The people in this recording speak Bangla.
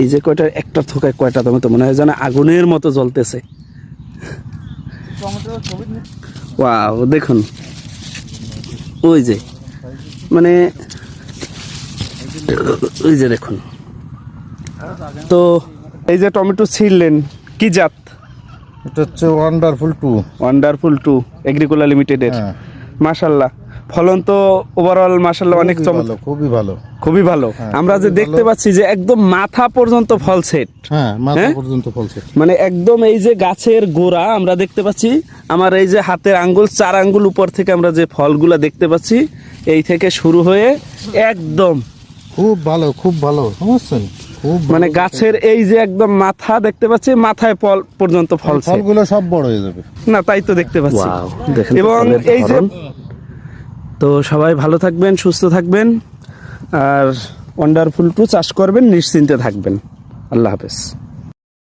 এই যে কয়টা একটা থোকায় কয়টা টমেটো মনে হয় যেন আগুনের মতো জ্বলতেছে। ওয়াও দেখুন। ওই যে মানে ওই যে দেখুন। তো এই যে টমেটো ছিঁড়লেন কি জাত? এটা হচ্ছে wonderful two wonderful two Agricola লিমিটেডের মাশাল্লাহ। ফলন তো ওভারঅল মাশাল্লাহ অনেক চমৎকার। খুবই ভালো। খুবই ভালো। হ্যাঁ, আমরা যে দেখতে পাচ্ছি যে একদম মাথা পর্যন্ত ফল সেট হ্যাঁ মাথা হ্যাঁ? পর্যন্ত ফলছে মানে একদম এই যে গাছের গোড়া আমরা দেখতে পাচ্ছি আমার এই যে হাতের আঙ্গুল চার আঙ্গুল উপর থেকে আমরা যে ফলগুলা দেখতে পাচ্ছি এই থেকে শুরু হয়ে একদম খুব ভালো খুব ভালো বুঝছেন? মানে গাছের এই যে একদম মাথা দেখতে পাচ্ছি মাথায় ফল পর্যন্ত ফল ফলগুলো সব বড় হয়ে যাবে। না তাই তো দেখতে পাচ্ছি। এবং এই যে। তো সবাই ভালো থাকবেন, সুস্থ থাকবেন, আর ওয়ান্ডারফুল টু চাষ করবেন, নিশ্চিন্তে থাকবেন। আল্লাহ হাফেজ।